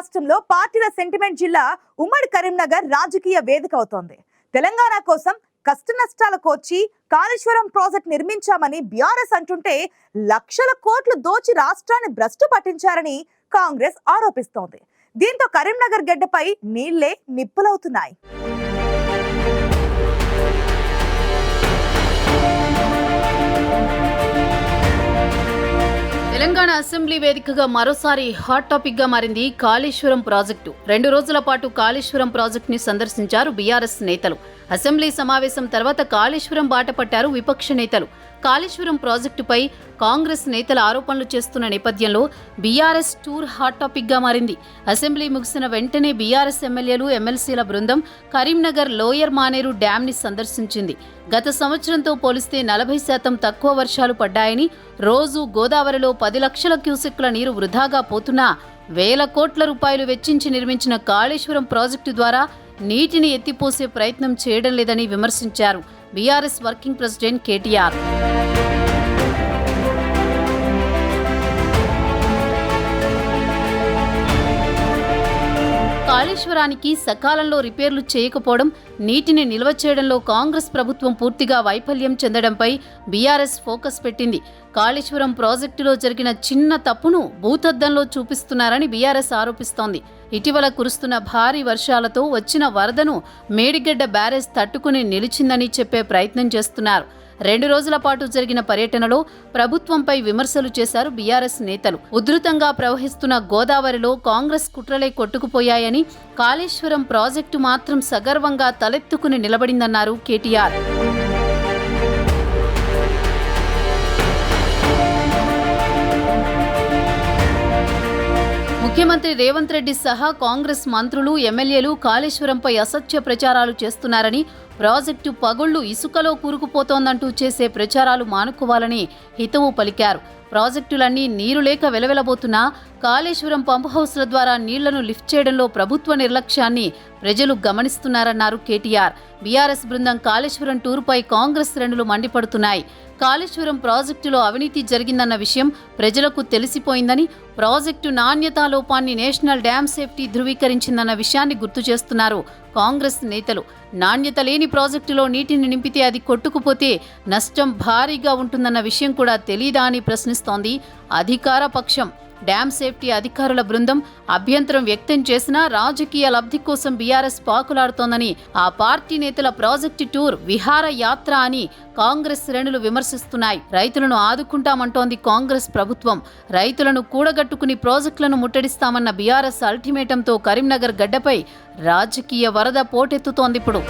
రాష్ట్రంలో పార్టీల సెంటిమెంట్ జిల్లా ఉమ్మడి కరీంనగర్ రాజకీయ వేదిక అవుతోంది. తెలంగాణ కోసం కష్ట నష్టాల కోర్చి కాళేశ్వరం ప్రాజెక్ట్ నిర్మించామని బీఆర్ఎస్ అంటుంటే లక్షల కోట్లు దోచి రాష్ట్రాన్ని భ్రష్టు పట్టించారని కాంగ్రెస్ ఆరోపిస్తోంది. దీంతో కరీంనగర్ గడ్డపై నీళ్ళే నిప్పులవుతున్నాయి. తెలంగాణ అసెంబ్లీ వేదికగా మరోసారి హాట్ టాపిక్గా మారింది కాళేశ్వరం ప్రాజెక్టు. రెండు రోజుల పాటు కాళేశ్వరం ప్రాజెక్ట్ని సందర్శించారు బీఆర్ఎస్ నేతలు. అసెంబ్లీ సమావేశం తర్వాత కాళేశ్వరం బాట పట్టారు విపక్ష నేతలు. కాళేశ్వరం ప్రాజెక్టుపై కాంగ్రెస్ నేతల ఆరోపణలు చేస్తున్న నేపథ్యంలో బీఆర్ఎస్ టూర్ హాట్ టాపిక్గా మారింది. అసెంబ్లీ ముగిసిన వెంటనే బీఆర్ఎస్ ఎమ్మెల్యేలు ఎమ్మెల్సీల బృందం కరీంనగర్ లోయర్ మానేరు డ్యామ్ని సందర్శించింది. గత సంవత్సరంతో పోలిస్తే నలభై శాతం తక్కువ వర్షాలు పడ్డాయని రోజు గోదావరిలో పది లక్షల క్యూసెక్ల నీరు వృధాగా పోతున్నా వేల కోట్ల రూపాయలు వెచ్చించి నిర్మించిన కాళేశ్వరం ప్రాజెక్టు ద్వారా నీటిని ఎత్తిపోసే ప్రయత్నం చేయడం లేదని విమర్శించారు బీఆర్ఎస్ వర్కింగ్ ప్రెసిడెంట్ కేటీఆర్. కాళేశ్వరానికి సకాలంలో రిపేర్లు చేయకపోవడం నీటిని నిల్వ చేయడంలో కాంగ్రెస్ ప్రభుత్వం పూర్తిగా వైఫల్యం చెందడంపై బీఆర్ఎస్ ఫోకస్ పెట్టింది. కాళేశ్వరం ప్రాజెక్టులో జరిగిన చిన్న తప్పును భూతద్దంలో చూపిస్తున్నారని బీఆర్ఎస్ ఆరోపిస్తోంది. ఇటీవల కురుస్తున్న భారీ వర్షాలతో వచ్చిన వరదను మేడిగడ్డ బ్యారేజ్ తట్టుకుని నిలిచిందని చెప్పే ప్రయత్నం చేస్తున్నారు. రెండు రోజుల పాటు జరిగిన పర్యటనలో ప్రభుత్వంపై విమర్శలు చేశారు బీఆర్ఎస్ నేతలు. ఉధృతంగా ప్రవహిస్తున్న గోదావరిలో కాంగ్రెస్ కుట్రలే కొట్టుకుపోయాయని కాళేశ్వరం ప్రాజెక్టు మాత్రం సగర్వంగా తలెత్తుకుని నిలబడిందన్నారు కేటీఆర్. ముఖ్యమంత్రి రేవంత్ రెడ్డి సహా కాంగ్రెస్ మంత్రులు ఎమ్మెల్యేలు కాళేశ్వరంపై అసత్య ప్రచారాలు చేస్తున్నారని ప్రాజెక్టు పగుళ్ళు ఇసుకలో కూరుకుపోతోందంటూ చేసే ప్రచారాలు మానుకోవాలని హితవు పలికారు. ప్రాజెక్టులన్నీ నీరు లేక వెలవెలబోతున్నా కాళేశ్వరం పంప్ హౌస్ల ద్వారా నీళ్ళను లిఫ్ట్ చేయడంలో ప్రభుత్వ నిర్లక్ష్యాన్ని ప్రజలు గమనిస్తున్నారన్నారు కేటీఆర్. బీఆర్ఎస్ బృందం కాళేశ్వరం టూర్పై కాంగ్రెస్ శ్రేణులు మండిపడుతున్నాయి. కాళేశ్వరం ప్రాజెక్టులో అవినీతి జరిగిందన్న విషయం ప్రజలకు తెలిసిపోయిందని ప్రాజెక్టు నాణ్యతా లోపాన్ని నేషనల్ డ్యామ్ సేఫ్టీ ధృవీకరించిందన్న విషయాన్ని గుర్తు చేస్తున్నారు. కాంగ్రెస్ నేతలు. నాణ్యత లేని ప్రాజెక్టులో నీటిని నింపితే అది కొట్టుకుపోతే నష్టం భారీగా ఉంటుందన్న విషయం కూడా తెలీదా అని ప్రశ్నిస్తోంది అధికార పక్షం. డ్యామ్ సేఫ్టీ అధికారుల బృందం అభ్యంతరం వ్యక్తం చేసినా రాజకీయ లబ్ధి కోసం బీఆర్ఎస్ పాకులాడుతోందని ఆ పార్టీ నేతల ప్రాజెక్టు టూర్ విహార యాత్ర అని కాంగ్రెస్ శ్రేణులు విమర్శిస్తున్నాయి. రైతులను ఆదుకుంటామంటోంది కాంగ్రెస్ ప్రభుత్వం. రైతులను కూడగట్టుకుని ప్రాజెక్టులను ముట్టడిస్తామన్న బీఆర్ఎస్ అల్టిమేటంతో కరీంనగర్ గడ్డపై రాజకీయ వరద పోటెత్తుతోందిప్పుడు